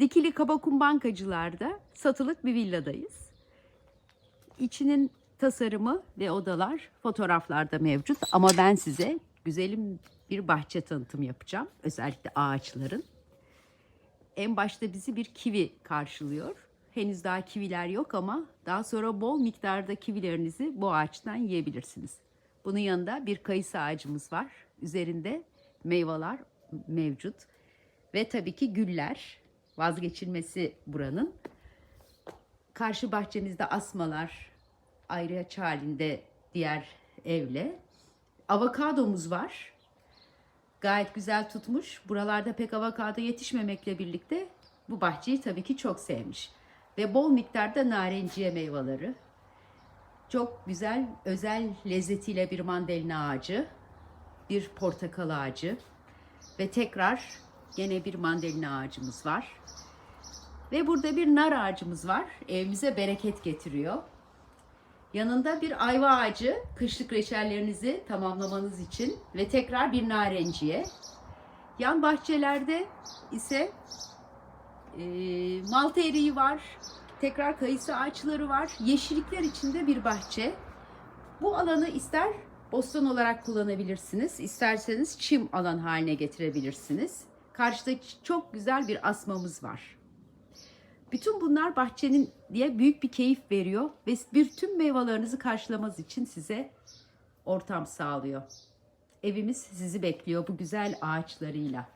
Dikili Kabakum Bankacılar'da satılık bir villadayız. İçinin tasarımı ve odalar fotoğraflarda mevcut ama ben size güzelim bir bahçe tanıtım yapacağım. Özellikle ağaçların. En başta bizi bir kivi karşılıyor. Henüz daha kiviler yok ama daha sonra bol miktarda kivilerinizi bu ağaçtan yiyebilirsiniz. Bunun yanında bir kayısı ağacımız var. Üzerinde meyveler mevcut. Ve tabii ki güller vazgeçilmesi buranın. Karşı bahçemizde asmalar ayrıç halinde diğer evle. Avokadomuz var. Gayet güzel tutmuş. Buralarda pek avokado yetişmemekle birlikte bu bahçeyi tabii ki çok sevmiş. Ve bol miktarda narenciye meyveleri. Çok güzel, özel lezzetiyle bir mandalina ağacı, bir portakal ağacı ve tekrar gene bir mandalina ağacımız var. Ve burada bir nar ağacımız var. Evimize bereket getiriyor. Yanında bir ayva ağacı, kışlık reçellerinizi tamamlamanız için ve tekrar bir narenciye. Yan bahçelerde ise e, malta eriği var, tekrar kayısı ağaçları var. Yeşillikler içinde bir bahçe. Bu alanı ister bostan olarak kullanabilirsiniz, isterseniz çim alan haline getirebilirsiniz. Karşıda çok güzel bir asmamız var. Bütün bunlar bahçenin diye büyük bir keyif veriyor ve bir tüm meyvelerinizi karşılamanız için size ortam sağlıyor. Evimiz sizi bekliyor bu güzel ağaçlarıyla.